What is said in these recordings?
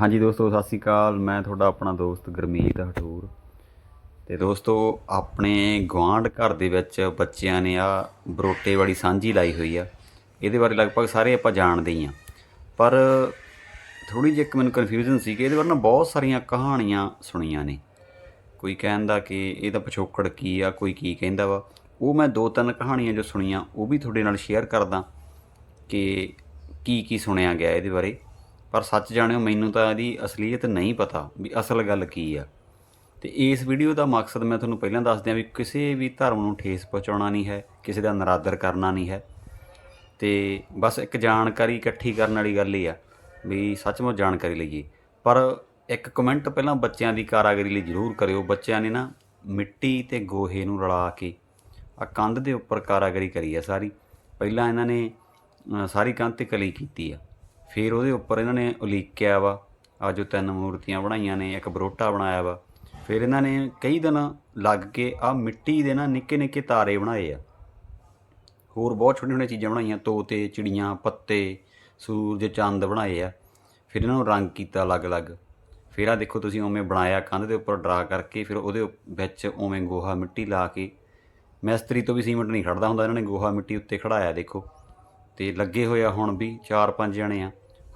ਹਾਂਜੀ ਦੋਸਤੋ, ਸਤਿ ਸ਼੍ਰੀ ਅਕਾਲ। ਮੈਂ ਤੁਹਾਡਾ ਆਪਣਾ ਦੋਸਤ ਗੁਰਮੀਤ ਹਟੂਰ। ਤੇ ਦੋਸਤੋ, ਆਪਣੇ ਗਵਾਂਢ ਘਰ ਦੇ ਵਿੱਚ ਬੱਚਿਆਂ ਨੇ ਆ ਬਰੋਟੇ ਵਾਲੀ ਸਾਂਝੀ ਲਾਈ ਹੋਈ ਆ। ਇਹਦੇ ਬਾਰੇ ਲਗਭਗ ਸਾਰੇ ਆਪਾਂ ਜਾਣਦੇ ਹੀ ਆ। ਪਰ ਥੋੜੀ ਜਿਹੀ ਇੱਕ ਮੈਨੂੰ ਕਨਫਿਊਜ਼ਨ ਸੀ ਕਿ ਇਹਦੇ ਬਾਰੇ ਨਾ ਬਹੁਤ ਸਾਰੀਆਂ ਕਹਾਣੀਆਂ ਸੁਣੀਆਂ ਨੇ। ਕੋਈ ਕਹਿੰਦਾ ਕਿ ਇਹਦਾ ਪਿਛੋਕੜ ਕੀ ਆ, ਕੋਈ ਕੀ ਕਹਿੰਦਾ ਵਾ। ਉਹ ਮੈਂ ਦੋ ਤਿੰਨ ਕਹਾਣੀਆਂ ਜੋ ਸੁਣੀਆਂ, ਉਹ ਵੀ ਤੁਹਾਡੇ ਨਾਲ ਸ਼ੇਅਰ ਕਰਦਾ ਕਿ ਕੀ ਕੀ ਸੁਣਿਆ ਗਿਆ ਇਹਦੇ ਬਾਰੇ। ਪਰ ਸੱਚ ਜਾਣਿਓ, ਮੈਨੂੰ ਤਾਂ ਇਹਦੀ ਅਸਲੀਅਤ ਨਹੀਂ ਪਤਾ ਵੀ ਅਸਲ ਗੱਲ ਕੀ ਆ। ਤੇ ਇਸ ਵੀਡੀਓ ਦਾ ਮਕਸਦ ਮੈਂ ਤੁਹਾਨੂੰ ਪਹਿਲਾਂ ਦੱਸ ਦਿਆਂ ਵੀ ਕਿਸੇ ਵੀ ਧਰਮ ਨੂੰ ਠੇਸ ਪਹੁੰਚਾਉਣਾ ਨਹੀਂ ਹੈ, ਕਿਸੇ ਦਾ ਨਰਾਦਰ ਕਰਨਾ ਨਹੀਂ ਹੈ। ਤੇ ਬਸ ਇੱਕ ਜਾਣਕਾਰੀ ਇਕੱਠੀ ਕਰਨ ਵਾਲੀ ਗੱਲ ਹੀ ਆ ਵੀ ਸੱਚਮੁੱਚ ਜਾਣਕਾਰੀ ਲਈਏ। ਪਰ ਇੱਕ ਕਮੈਂਟ ਪਹਿਲਾਂ ਬੱਚਿਆਂ ਦੀ ਕਾਰਾਗਰੀ ਲਈ ਜ਼ਰੂਰ ਕਰਿਓ। ਬੱਚਿਆਂ ਨੇ ਨਾ ਮਿੱਟੀ ਤੇ ਗੋਹੇ ਨੂੰ ਰਲਾ ਕੇ ਆ ਕੰਧ ਦੇ ਉੱਪਰ ਕਾਰਾਗਰੀ ਕਰੀ ਆ ਸਾਰੀ। ਪਹਿਲਾਂ ਇਹਨਾਂ ਨੇ ਸਾਰੀ ਕੰਧ ਤੇ ਕਲੀ ਕੀਤੀ ਆ। ਫਿਰ ਉਹਦੇ ਉੱਪਰ ਇਹਨਾਂ ਨੇ ਉਲੀਕਿਆ ਵਾ। ਆ ਜੋ ਤਿੰਨ ਮੂਰਤੀਆਂ ਬਣਾਈਆਂ ਨੇ, ਇੱਕ ਬਰੋਟਾ ਬਣਾਇਆ ਵਾ। ਫਿਰ ਇਹਨਾਂ ਨੇ ਕਈ ਦਿਨ ਲੱਗ ਕੇ ਆ ਮਿੱਟੀ ਦੇ ਨਾ ਨਿੱਕੇ ਨਿੱਕੇ ਤਾਰੇ ਬਣਾਏ ਆ। ਹੋਰ ਬਹੁਤ ਛੋਟੀਆਂ ਛੋਟੀਆਂ ਚੀਜ਼ਾਂ ਬਣਾਈਆਂ, ਤੋਤੇ, ਚਿੜੀਆਂ, ਪੱਤੇ, ਸੂਰਜ, ਚੰਦ ਬਣਾਏ ਆ। ਫਿਰ ਇਹਨਾਂ ਨੂੰ ਰੰਗ ਕੀਤਾ ਅਲੱਗ-ਅਲੱਗ। ਫਿਰ ਆ ਦੇਖੋ ਤੁਸੀਂ ਉਵੇਂ ਬਣਾਇਆ ਕੰਧ ਦੇ ਉੱਪਰ ਡਰਾ ਕਰਕੇ, ਫਿਰ ਉਹਦੇ ਵਿੱਚ ਉਵੇਂ ਗੋਹਾ ਮਿੱਟੀ ਲਾ ਕੇ। ਮਿਸਤਰੀ ਤੋਂ ਵੀ ਸੀਮੈਂਟ ਨਹੀਂ ਖੜਦਾ ਹੁੰਦਾ, ਇਹਨਾਂ ਨੇ ਗੋਹਾ ਮਿੱਟੀ ਉੱਤੇ ਖੜਾਇਆ ਦੇਖੋ। ਤੇ ਲੱਗੇ ਹੋਏ ਆ ਹੁਣ ਵੀ 4-5 ਜਣੇ ਆ।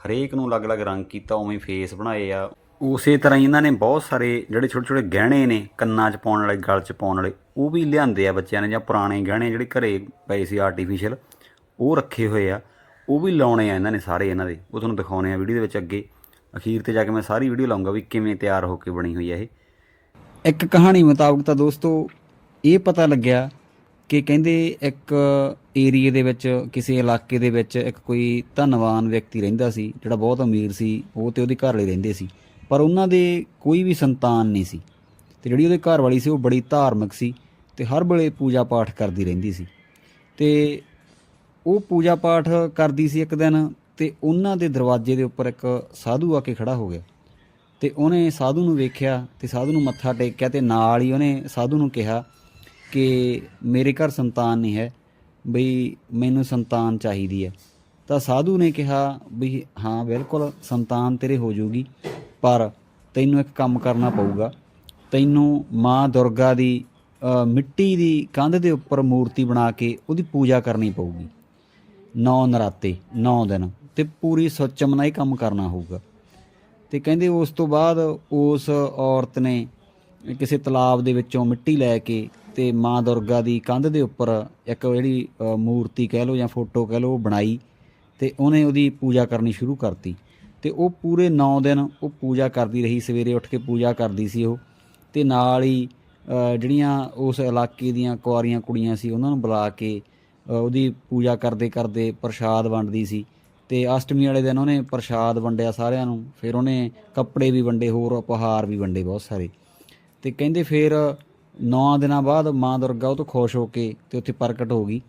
ਹਰੇਕ ਨੂੰ ਅਲੱਗ-ਅਲੱਗ ਰੰਗ ਕੀਤਾ, ਉਵੇਂ ਫੇਸ ਬਣਾਏ ਆ। ਉਸੇ ਤਰ੍ਹਾਂ ਹੀ ਇਹਨਾਂ ਨੇ ਬਹੁਤ ਸਾਰੇ ਜਿਹੜੇ ਛੋਟੇ-ਛੋਟੇ ਗਹਿਣੇ ਨੇ, ਕੰਨਾਂ 'ਚ ਪਾਉਣ ਵਾਲੇ, ਗਲ 'ਚ ਪਾਉਣ ਵਾਲੇ, ਉਹ ਵੀ ਲਿਆਂਦੇ ਆ ਬੱਚਿਆਂ ਨੇ ਜਾਂ ਪੁਰਾਣੇ ਗਹਿਣੇ ਜਿਹੜੇ ਘਰੇ ਪਏ ਸੀ ਆਰਟੀਫੀਸ਼ੀਅਲ ਉਹ ਰੱਖੇ ਹੋਏ ਆ। ਉਹ ਵੀ ਲਾਉਣੇ ਆ ਇਹਨਾਂ ਨੇ ਸਾਰੇ ਇਹਨਾਂ ਦੇ। ਉਹ ਤੁਹਾਨੂੰ ਦਿਖਾਉਣੇ ਆ ਵੀਡੀਓ ਦੇ ਵਿੱਚ ਅੱਗੇ। ਅਖੀਰ ਤੇ ਜਾ ਕੇ ਮੈਂ ਸਾਰੀ ਵੀਡੀਓ ਲਾਉਂਗਾ ਵੀ ਕਿਵੇਂ ਤਿਆਰ ਹੋ ਕੇ ਬਣੀ ਹੋਈ ਆ ਇਹ। ਇੱਕ ਕਹਾਣੀ ਮੁਤਾਬਕ ਤਾਂ ਦੋਸਤੋ, ਇਹ ਪਤਾ ਲੱਗਿਆ ਕਿ ਕਹਿੰਦੇ ਇੱਕ ਏਰੀਏ ਦੇ ਵਿੱਚ, ਕਿਸੇ ਇਲਾਕੇ ਦੇ ਵਿੱਚ ਇੱਕ ਕੋਈ ਧਨਵਾਨ ਵਿਅਕਤੀ ਰਹਿੰਦਾ ਸੀ, ਜਿਹੜਾ ਬਹੁਤ ਅਮੀਰ ਸੀ, ਉਹ ਤੇ ਉਹਦੇ ਘਰ ਵਾਲੇ ਰਹਿੰਦੇ ਸੀ, ਪਰ ਉਹਨਾਂ ਦੇ ਕੋਈ ਵੀ ਸੰਤਾਨ ਨਹੀਂ ਸੀ। ਤੇ ਜਿਹੜੀ ਉਹਦੇ ਘਰ ਵਾਲੀ ਸੀ, ਉਹ ਬੜੀ ਧਾਰਮਿਕ ਸੀ ਤੇ ਹਰ ਵੇਲੇ ਪੂਜਾ ਪਾਠ ਕਰਦੀ ਰਹਿੰਦੀ ਸੀ। ਤੇ ਉਹ ਪੂਜਾ ਪਾਠ ਕਰਦੀ ਸੀ ਇੱਕ ਦਿਨ ਤੇ ਉਹਨਾਂ ਦੇ ਦਰਵਾਜ਼ੇ ਦੇ ਉੱਪਰ ਇੱਕ ਸਾਧੂ ਆ ਕੇ ਖੜਾ ਹੋ ਗਿਆ। ਤੇ ਉਹਨੇ ਸਾਧੂ ਨੂੰ ਵੇਖਿਆ ਤੇ ਸਾਧੂ ਨੂੰ ਮੱਥਾ ਟੇਕਿਆ ਤੇ ਨਾਲ ਹੀ ਉਹਨੇ ਸਾਧੂ ਨੂੰ ਕਿਹਾ ਕਿ ਮੇਰੇ ਘਰ ਸੰਤਾਨ ਨਹੀਂ ਹੈ, ਬਈ ਮੈਨੂੰ ਸੰਤਾਨ ਚਾਹੀਦੀ ਹੈ। ਤਾਂ ਸਾਧੂ ਨੇ ਕਿਹਾ ਵੀ ਹਾਂ, ਬਿਲਕੁਲ ਸੰਤਾਨ ਤੇਰੇ ਹੋ ਜਾਊਗੀ ਪਰ ਤੈਨੂੰ ਇੱਕ ਕੰਮ ਕਰਨਾ ਪਊਗਾ। ਤੈਨੂੰ ਮਾਂ ਦੁਰਗਾ ਦੀ ਮਿੱਟੀ ਦੀ ਕੰਧ ਦੇ ਉੱਪਰ ਮੂਰਤੀ ਬਣਾ ਕੇ ਉਹਦੀ ਪੂਜਾ ਕਰਨੀ ਪਊਗੀ। ਨੌ ਨਰਾਤੇ, ਨੌ ਦਿਨ, ਤੇ ਪੂਰੀ ਸੁੱਚਮ ਨਾਲ ਹੀ ਕੰਮ ਕਰਨਾ ਹੋਊਗਾ। ਤੇ ਕਹਿੰਦੇ ਉਸ ਤੋਂ ਬਾਅਦ ਉਸ ਔਰਤ ਨੇ ਕਿਸੇ ਤਲਾਬ ਦੇ ਵਿੱਚੋਂ ਮਿੱਟੀ ਲੈ ਕੇ ਤੇ ਮਾਂ ਦੁਰਗਾ ਦੀ ਕੰਧ ਦੇ ਉੱਪਰ ਇੱਕ ਜਿਹੜੀ ਮੂਰਤੀ ਕਹਿ ਲਓ ਜਾਂ ਫੋਟੋ ਕਹਿ ਲਓ ਉਹ ਬਣਾਈ ਤੇ ਉਹਨੇ ਉਹਦੀ ਪੂਜਾ ਕਰਨੀ ਸ਼ੁਰੂ ਕਰਤੀ। ਤੇ ਉਹ ਪੂਰੇ 9 ਦਿਨ ਉਹ ਪੂਜਾ ਕਰਦੀ ਰਹੀ, ਸਵੇਰੇ ਉੱਠ ਕੇ ਪੂਜਾ ਕਰਦੀ ਸੀ ਉਹ ਤੇ ਨਾਲ ਹੀ ਜਿਹੜੀਆਂ ਉਸ ਇਲਾਕੇ ਦੀਆਂ ਕੁਆਰੀਆਂ ਕੁੜੀਆਂ ਸੀ ਉਹਨਾਂ ਨੂੰ ਬੁਲਾ ਕੇ ਉਹਦੀ ਪੂਜਾ ਕਰਦੇ ਕਰਦੇ ਪ੍ਰਸ਼ਾਦ ਵੰਡਦੀ ਸੀ ਤੇ ਅਸ਼ਟਮੀ ਵਾਲੇ ਦਿਨ ਉਹਨੇ ਪ੍ਰਸ਼ਾਦ ਵੰਡਿਆ ਸਾਰਿਆਂ ਨੂੰ, ਫਿਰ ਉਹਨੇ ਕੱਪੜੇ ਵੀ ਵੰਡੇ, ਹੋਰ ਉਪਹਾਰ ਵੀ ਵੰਡੇ ਬਹੁਤ ਸਾਰੇ। ਤੇ ਕਹਿੰਦੇ ਫਿਰ 9 ਦਿਨਾਂ ਬਾਅਦ ਮਾਂ ਦੁਰਗਾ ਉਹ ਤੋਂ ਖੁਸ਼ ਹੋ ਕੇ ਤੇ ਉੱਥੇ ਪ੍ਰਗਟ ਹੋ ਗਈ।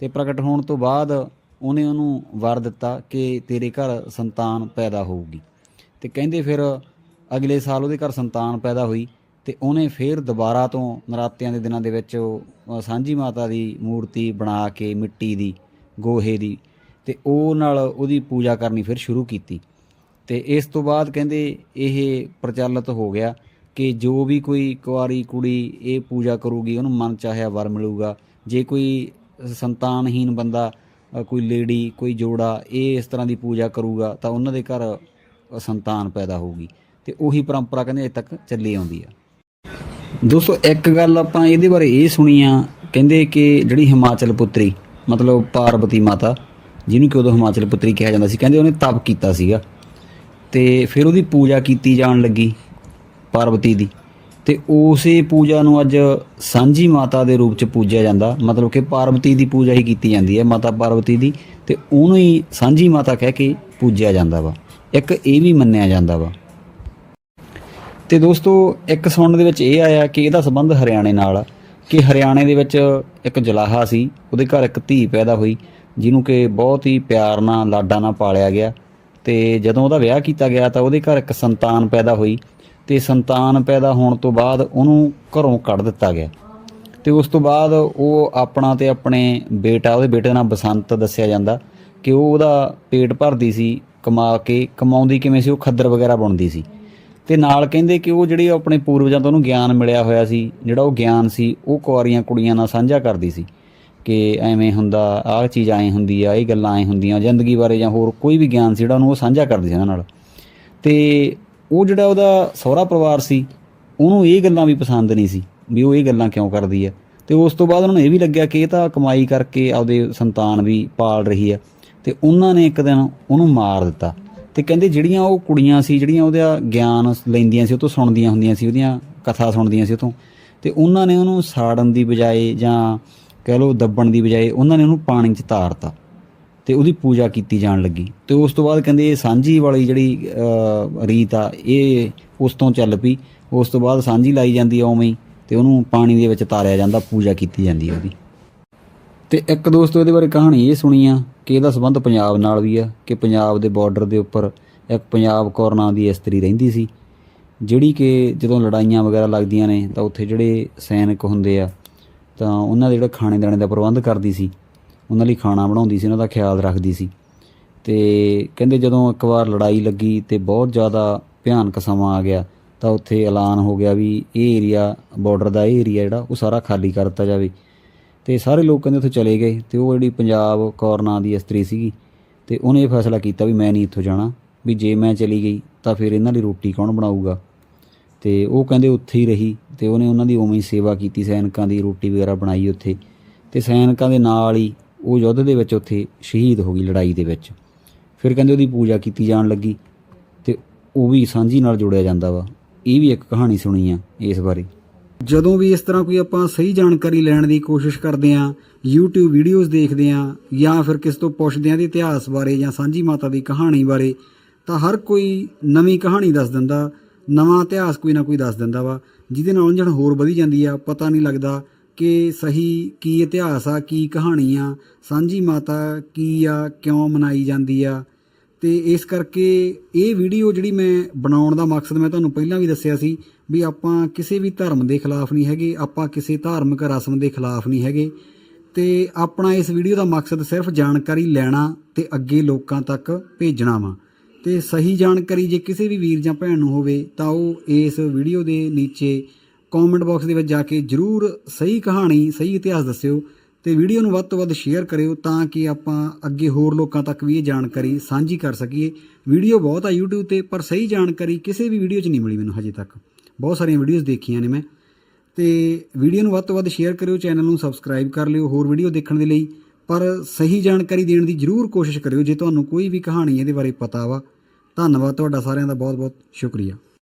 ਤੇ ਪ੍ਰਗਟ ਹੋਣ ਤੋਂ ਬਾਅਦ ਉਹਨੇ ਉਹਨੂੰ ਵਰ ਦਿੱਤਾ ਕਿ ਤੇਰੇ ਘਰ ਸੰਤਾਨ ਪੈਦਾ ਹੋਊਗੀ। ਤੇ ਕਹਿੰਦੇ ਫਿਰ ਅਗਲੇ ਸਾਲ ਉਹਦੇ ਘਰ ਸੰਤਾਨ ਪੈਦਾ ਹੋਈ ਤੇ ਉਹਨੇ ਫਿਰ ਦੁਬਾਰਾ ਤੋਂ ਨਰਾਤਿਆਂ ਦੇ ਦਿਨਾਂ ਦੇ ਵਿੱਚ ਉਹ, ਸਾਂਝੀ ਮਾਤਾ ਦੀ ਮੂਰਤੀ ਬਣਾ ਕੇ ਮਿੱਟੀ ਦੀ ਗੋਹੇ ਦੀ ਤੇ ਉਹ ਨਾਲ ਉਹਦੀ ਪੂਜਾ ਕਰਨੀ ਫਿਰ ਸ਼ੁਰੂ ਕੀਤੀ। ਤੇ ਇਸ ਤੋਂ ਬਾਅਦ ਕਹਿੰਦੇ ਇਹ ਪ੍ਰਚਲਿਤ ਹੋ ਗਿਆ ਕਿ ਜੋ ਵੀ ਕੋਈ ਕੁਆਰੀ ਕੁੜੀ ਇਹ ਪੂਜਾ ਕਰੂਗੀ, ਉਹਨੂੰ ਮਨ ਚਾਹਿਆ ਵਰ ਮਿਲੂਗਾ। ਜੇ ਕੋਈ ਸੰਤਾਨਹੀਨ ਬੰਦਾ ਕੋਈ ਲੇਡੀ, ਕੋਈ ਜੋੜਾ ਇਹ ਇਸ ਤਰ੍ਹਾਂ ਦੀ ਪੂਜਾ ਕਰੂਗਾ, ਤਾਂ ਉਹਨਾਂ ਦੇ ਘਰ ਸੰਤਾਨ ਪੈਦਾ ਹੋਊਗੀ। ਤੇ ਉਹੀ ਪਰੰਪਰਾ ਕਹਿੰਦੇ ਅਜੇ ਤੱਕ ਚੱਲੀ ਆਉਂਦੀ ਆ। ਦੋਸਤੋ, ਇੱਕ ਗੱਲ ਆਪਾਂ ਇਹਦੇ ਬਾਰੇ ਇਹ ਸੁਣੀ ਆ, ਕਹਿੰਦੇ ਕਿ ਜਿਹੜੀ ਹਿਮਾਚਲ ਪੁੱਤਰੀ, ਮਤਲਬ ਪਾਰਵਤੀ ਮਾਤਾ, ਜਿਹਨੂੰ ਕਿ ਉਦੋਂ ਹਿਮਾਚਲ ਪੁੱਤਰੀ ਕਿਹਾ ਜਾਂਦਾ ਸੀ, ਕਹਿੰਦੇ ਉਹਨੇ ਤਪ ਕੀਤਾ ਸੀਗਾ। ਤੇ ਫਿਰ ਉਹਦੀ ਪੂਜਾ ਕੀਤੀ ਜਾਣ ਲੱਗੀ। ਪਾਰਵਤੀ ਦੀ। ਤੇ ਉਸੇ ਪੂਜਾ ਨੂੰ ਅੱਜ ਸਾਂਝੀ ਮਾਤਾ ਦੇ ਰੂਪ ਚ ਪੂਜਿਆ ਜਾਂਦਾ। ਮਤਲਬ ਕਿ ਪਾਰਵਤੀ ਦੀ ਪੂਜਾ ਹੀ ਕੀਤੀ ਜਾਂਦੀ ਹੈ, ਮਾਤਾ ਪਾਰਵਤੀ ਦੀ। ਤੇ ਉਹਨੂੰ ਹੀ ਸਾਂਝੀ ਮਾਤਾ ਕਹਿ ਕੇ ਪੂਜਿਆ ਜਾਂਦਾ ਵਾ। ਇੱਕ ਇਹ ਵੀ ਮੰਨਿਆ ਜਾਂਦਾ ਵਾ। ਤੇ ਦੋਸਤੋ, ਇੱਕ ਸੁਣਨ ਦੇ ਵਿੱਚ ਇਹ ਆਇਆ ਕਿ ਇਹਦਾ ਸੰਬੰਧ ਹਰਿਆਣੇ ਨਾਲ ਆ। ਕਿ ਹਰਿਆਣੇ ਦੇ ਵਿੱਚ ਇੱਕ ਜਲਾਹਾ ਸੀ, ਉਹਦੇ ਘਰ ਇੱਕ ਧੀ ਪੈਦਾ ਹੋਈ, ਜਿਹਨੂੰ ਕਿ ਬਹੁਤ ਹੀ ਪਿਆਰ ਨਾਲ, ਲਾਡਾ ਨਾਲ ਪਾਲਿਆ ਗਿਆ। ਤੇ ਜਦੋਂ ਉਹਦਾ ਵਿਆਹ ਕੀਤਾ ਗਿਆ ਤਾਂ ਉਹਦੇ ਘਰ ਇੱਕ ਸੰਤਾਨ ਪੈਦਾ ਹੋਈ। ਤੇ ਸੰਤਾਨ ਪੈਦਾ ਹੋਣ ਤੋਂ ਬਾਅਦ ਉਹਨੂੰ ਘਰੋਂ ਕੱਢ ਦਿੱਤਾ ਗਿਆ। ਤੇ ਉਸ ਤੋਂ ਬਾਅਦ ਉਹ ਆਪਣਾ ਤੇ ਆਪਣੇ ਬੇਟਾ, ਉਹਦੇ ਬੇਟੇ ਦਾ ਨਾਮ ਬਸੰਤ ਦੱਸਿਆ ਜਾਂਦਾ ਕਿ ਉਹ ਉਹਦਾ ਪੇਟ ਭਰਦੀ ਸੀ, ਕਮਾ ਕੇ, ਕਮਾਉਂਦੀ ਕਿਵੇਂ ਸੀ, ਉਹ ਖੱਦਰ ਵਗੈਰਾ ਬੁਣਦੀ ਸੀ। ਤੇ ਨਾਲ ਕਹਿੰਦੇ ਕਿ ਉਹ ਜਿਹੜੀ ਆਪਣੇ ਪੂਰਵਜਾਂ ਤੋਂ ਉਹਨੂੰ ਗਿਆਨ ਮਿਲਿਆ ਹੋਇਆ ਸੀ, ਜਿਹੜਾ ਉਹ ਗਿਆਨ ਸੀ, ਉਹ ਕੁਆਰੀਆਂ ਕੁੜੀਆਂ ਨਾਲ ਸਾਂਝਾ ਕਰਦੀ ਸੀ ਕਿ ਐਵੇਂ ਹੁੰਦਾ, ਆਹ ਚੀਜ਼ ਐਂ ਹੁੰਦੀ ਆ, ਇਹ ਗੱਲਾਂ ਐਂ ਹੁੰਦੀਆਂ, ਜ਼ਿੰਦਗੀ ਬਾਰੇ ਜਾਂ ਹੋਰ ਕੋਈ ਵੀ ਗਿਆਨ ਸੀ ਜਿਹੜਾ ਉਹਨੂੰ ਉਹ ਸਾਂਝਾ ਕਰਦੀ ਸੀ ਉਹਨਾਂ ਨਾਲ। ਤੇ ਉਹ ਜਿਹੜਾ ਉਹਦਾ ਸਹੁਰਾ ਪਰਿਵਾਰ ਸੀ, ਉਹਨੂੰ ਇਹ ਗੱਲਾਂ ਵੀ ਪਸੰਦ ਨਹੀਂ ਸੀ ਵੀ ਉਹ ਇਹ ਗੱਲਾਂ ਕਿਉਂ ਕਰਦੀ ਹੈ। ਤੇ ਉਸ ਤੋਂ ਬਾਅਦ ਉਹਨਾਂ ਨੂੰ ਇਹ ਵੀ ਲੱਗਿਆ ਕਿ ਇਹ ਤਾਂ ਕਮਾਈ ਕਰਕੇ ਆਪਦੇ ਸੰਤਾਨ ਵੀ ਪਾਲ ਰਹੀ ਹੈ ਤੇ ਉਹਨਾਂ ਨੇ ਇੱਕ ਦਿਨ ਉਹਨੂੰ ਮਾਰ ਦਿੱਤਾ। ਤੇ ਕਹਿੰਦੇ ਜਿਹੜੀਆਂ ਉਹ ਕੁੜੀਆਂ ਸੀ, ਜਿਹੜੀਆਂ ਉਹਦਾ ਗਿਆਨ ਲੈਂਦੀਆਂ ਸੀ, ਉਹ ਤੋਂ ਸੁਣਦੀਆਂ ਹੁੰਦੀਆਂ ਸੀ, ਉਹਦੀਆਂ ਕਥਾ ਸੁਣਦੀਆਂ ਸੀ ਉਹ ਤੋਂ ਤੇ ਉਹਨਾਂ ਨੇ ਉਹਨੂੰ ਸਾੜਨ ਦੀ ਬਜਾਏ ਜਾਂ ਕਹਿ ਲਓ ਦੱਬਣ ਦੀ ਬਜਾਏ ਉਹਨਾਂ ਨੇ ਉਹਨੂੰ ਪਾਣੀ 'ਚ ਤਾਰਤਾ ਤੇ ਉਹਦੀ ਪੂਜਾ ਕੀਤੀ ਜਾਣ ਲੱਗੀ। ਤੇ ਉਸ ਤੋਂ ਬਾਅਦ ਕਹਿੰਦੇ ਇਹ ਸਾਂਝੀ ਵਾਲੀ ਜਿਹੜੀ ਰੀਤ ਆ, ਇਹ ਉਸ ਤੋਂ ਚੱਲ ਪਈ। ਉਸ ਤੋਂ ਬਾਅਦ ਸਾਂਝੀ ਲਾਈ ਜਾਂਦੀ ਆ ਉਵੇਂ ਹੀ ਤੇ ਉਹਨੂੰ ਪਾਣੀ ਦੇ ਵਿੱਚ ਤਾਰਿਆ ਜਾਂਦਾ, ਪੂਜਾ ਕੀਤੀ ਜਾਂਦੀ ਆ ਉਹਦੀ। ਤੇ ਇੱਕ ਦੋਸਤੋ ਇਹਦੇ ਬਾਰੇ ਕਹਾਣੀ ਇਹ ਸੁਣੀ ਆ ਕਿ ਇਹਦਾ ਸੰਬੰਧ ਪੰਜਾਬ ਨਾਲ ਵੀ ਆ, ਕਿ ਪੰਜਾਬ ਦੇ ਬਾਰਡਰ ਦੇ ਉੱਪਰ ਇੱਕ ਪੰਜਾਬ ਕੌਰ ਨਾਂ ਦੀ ਇਸਤਰੀ ਰਹਿੰਦੀ ਸੀ, ਜਿਹੜੀ ਕਿ ਜਦੋਂ ਲੜਾਈਆਂ ਵਗੈਰਾ ਲੱਗਦੀਆਂ ਨੇ ਤਾਂ ਉੱਥੇ ਜਿਹੜੇ ਸੈਨਿਕ ਹੁੰਦੇ ਆ ਤਾਂ ਉਹਨਾਂ ਦੇ ਜਿਹੜਾ ਖਾਣੇ ਦਾਣੇ ਦਾ ਪ੍ਰਬੰਧ ਕਰਦੀ ਸੀ। ਉਹਨਾਂ ਲਈ ਖਾਣਾ ਬਣਾਉਂਦੀ ਸੀ, ਉਹਨਾਂ ਦਾ ਖਿਆਲ ਰੱਖਦੀ ਸੀ। ਤੇ ਕਹਿੰਦੇ ਜਦੋਂ ਇੱਕ ਵਾਰ ਲੜਾਈ ਲੱਗੀ ਤੇ ਬਹੁਤ ਜ਼ਿਆਦਾ ਭਿਆਨਕ ਸਮਾਂ ਆ ਗਿਆ, ਤਾਂ ਉੱਥੇ ਐਲਾਨ ਹੋ ਗਿਆ ਵੀ ਇਹ ਏਰੀਆ ਬਾਰਡਰ ਦਾ ਇਹ ਏਰੀਆ ਜਿਹੜਾ, ਉਹ ਸਾਰਾ ਖਾਲੀ ਕਰ ਦਿੱਤਾ ਜਾਵੇ। ਤੇ ਸਾਰੇ ਲੋਕ ਕਹਿੰਦੇ ਉੱਥੇ ਚਲੇ ਗਏ ਤੇ ਉਹ ਜਿਹੜੀ ਪੰਜਾਬ ਕੌਰ ਨਾਂ ਦੀ ਇਸਤਰੀ ਸੀਗੀ ਤੇ ਉਹਨੇ ਇਹ ਫੈਸਲਾ ਕੀਤਾ ਵੀ ਮੈਂ ਨਹੀਂ ਇੱਥੋਂ ਜਾਣਾ, ਵੀ ਜੇ ਮੈਂ ਚਲੀ ਗਈ ਤਾਂ ਫਿਰ ਇਹਨਾਂ ਲਈ ਰੋਟੀ ਕੌਣ ਬਣਾਊਗਾ? ਤੇ ਉਹ ਕਹਿੰਦੇ ਉੱਥੇ ਹੀ ਰਹੀ ਤੇ ਉਹਨੇ ਉਹਨਾਂ ਦੀ ਉਵੇਂ ਹੀ ਸੇਵਾ ਕੀਤੀ, ਸੈਨਿਕਾਂ ਦੀ ਰੋਟੀ ਵਗੈਰਾ ਬਣਾਈ ਉੱਥੇ। ਤੇ ਸੈਨਿਕਾਂ ਦੇ ਨਾਲ ਹੀ ਉਹ ਯੁੱਧ ਦੇ ਵਿੱਚ ਉੱਥੇ ਸ਼ਹੀਦ ਹੋ ਗਈ ਲੜਾਈ ਦੇ ਵਿੱਚ। ਫਿਰ ਕਹਿੰਦੇ ਉਹਦੀ ਪੂਜਾ ਕੀਤੀ ਜਾਣ ਲੱਗੀ ਤੇ ਉਹ ਵੀ ਸਾਂਝੀ ਨਾਲ ਜੋੜਿਆ ਜਾਂਦਾ ਵਾ। ਇਹ ਵੀ ਇੱਕ ਕਹਾਣੀ ਸੁਣੀ ਆ ਇਸ ਬਾਰੇ। ਜਦੋਂ ਵੀ ਇਸ ਤਰ੍ਹਾਂ ਕੋਈ ਆਪਾਂ ਸਹੀ ਜਾਣਕਾਰੀ ਲੈਣ ਦੀ ਕੋਸ਼ਿਸ਼ ਕਰਦੇ ਆਂ YouTube ਵੀਡੀਓਜ਼ ਦੇਖਦੇ ਆਂ ਜਾਂ ਫਿਰ ਕਿਸ ਤੋਂ ਪੁੱਛਦੇ ਆਂ ਦੇ ਇਤਿਹਾਸ ਬਾਰੇ ਜਾਂ ਸਾਂਝੀ ਮਾਤਾ ਦੀ ਕਹਾਣੀ ਬਾਰੇ, ਤਾਂ ਹਰ ਕੋਈ ਨਵੀਂ ਕਹਾਣੀ ਦੱਸ ਦਿੰਦਾ, ਨਵਾਂ ਇਤਿਹਾਸ ਕੋਈ ਨਾ ਕੋਈ ਦੱਸ ਦਿੰਦਾ ਵਾ, ਜਿਹਦੇ ਨਾਲ ਉਲਝਣ ਹੋਰ ਵਧੀ ਜਾਂਦੀ ਆ, ਪਤਾ ਨਹੀਂ ਲੱਗਦਾ ਕਿ ਸਹੀ ਕੀ ਇਤਿਹਾਸ ਆ, ਕੀ ਕਹਾਣੀ ਆ ਸਾਂਝੀ ਮਾਤਾ ਕੀ ਆ, ਕਿਉਂ ਮਨਾਈ ਜਾਂਦੀ ਆ। ਤੇ ਇਸ ਕਰਕੇ ਇਹ ਵੀਡੀਓ ਜਿਹੜੀ ਮੈਂ ਬਣਾਉਣ ਦਾ ਮਕਸਦ ਮੈਂ ਤੁਹਾਨੂੰ ਪਹਿਲਾਂ ਵੀ ਦੱਸਿਆ ਸੀ ਵੀ ਆਪਾਂ ਕਿਸੇ ਵੀ ਧਰਮ ਦੇ ਖਿਲਾਫ ਨਹੀਂ ਹੈਗੇ, ਆਪਾਂ ਕਿਸੇ ਧਾਰਮਿਕ ਰਸਮ ਦੇ ਖਿਲਾਫ ਨਹੀਂ ਹੈਗੇ। ਤੇ ਆਪਣਾ ਇਸ ਵੀਡੀਓ ਦਾ ਮਕਸਦ ਸਿਰਫ ਜਾਣਕਾਰੀ ਲੈਣਾ ਤੇ ਅੱਗੇ ਲੋਕਾਂ ਤੱਕ ਭੇਜਣਾ ਵਾ। ਤੇ ਸਹੀ ਜਾਣਕਾਰੀ ਜੇ ਕਿਸੇ ਵੀ ਵੀਰ ਜਾਂ ਭੈਣ ਨੂੰ ਹੋਵੇ ਤਾਂ ਉਹ ਇਸ ਵੀਡੀਓ ਦੇ ਨੀਚੇ ਕਮੈਂਟ ਬਾਕਸ ਦੇ ਵਿੱਚ ਜਾ ਕੇ ਜਰੂਰ ਸਹੀ ਕਹਾਣੀ, ਸਹੀ ਇਤਿਹਾਸ ਦੱਸਿਓ ਤੇ ਵੀਡੀਓ ਨੂੰ ਵੱਧ ਤੋਂ ਵੱਧ ਸ਼ੇਅਰ ਕਰਿਓ ਤਾਂ ਕਿ ਆਪਾਂ ਅੱਗੇ ਹੋਰ ਲੋਕਾਂ ਤੱਕ ਵੀ ਇਹ ਜਾਣਕਾਰੀ ਸਾਂਝੀ ਕਰ ਸਕੀਏ। ਵੀਡੀਓ ਬਹੁਤ ਆ YouTube ਤੇ, ਪਰ ਸਹੀ ਜਾਣਕਾਰੀ ਕਿਸੇ ਵੀ ਵੀਡੀਓ 'ਚ ਨਹੀਂ ਮਿਲੀ ਮੈਨੂੰ ਹਜੇ ਤੱਕ। ਬਹੁਤ ਸਾਰੀਆਂ ਵੀਡੀਓਜ਼ ਦੇਖੀਆਂ ਨੇ ਮੈਂ। ਤੇ ਵੀਡੀਓ ਨੂੰ ਵੱਧ ਤੋਂ ਵੱਧ ਸ਼ੇਅਰ ਕਰਿਓ ਚੈਨਲ ਨੂੰ ਸਬਸਕ੍ਰਾਈਬ ਕਰ ਲਿਓ ਹੋਰ ਵੀਡੀਓ ਦੇਖਣ ਦੇ ਲਈ। ਪਰ ਸਹੀ ਜਾਣਕਾਰੀ ਦੇਣ ਦੀ ਜਰੂਰ ਕੋਸ਼ਿਸ਼ ਕਰਿਓ ਜੇ ਤੁਹਾਨੂੰ ਕੋਈ ਵੀ ਕਹਾਣੀ ਇਹਦੇ ਬਾਰੇ ਪਤਾ ਵਾ। ਧੰਨਵਾਦ ਤੁਹਾਡਾ ਸਾਰਿਆਂ ਦਾ ਬਹੁਤ ਬਹੁਤ ਸ਼ੁਕਰੀਆ।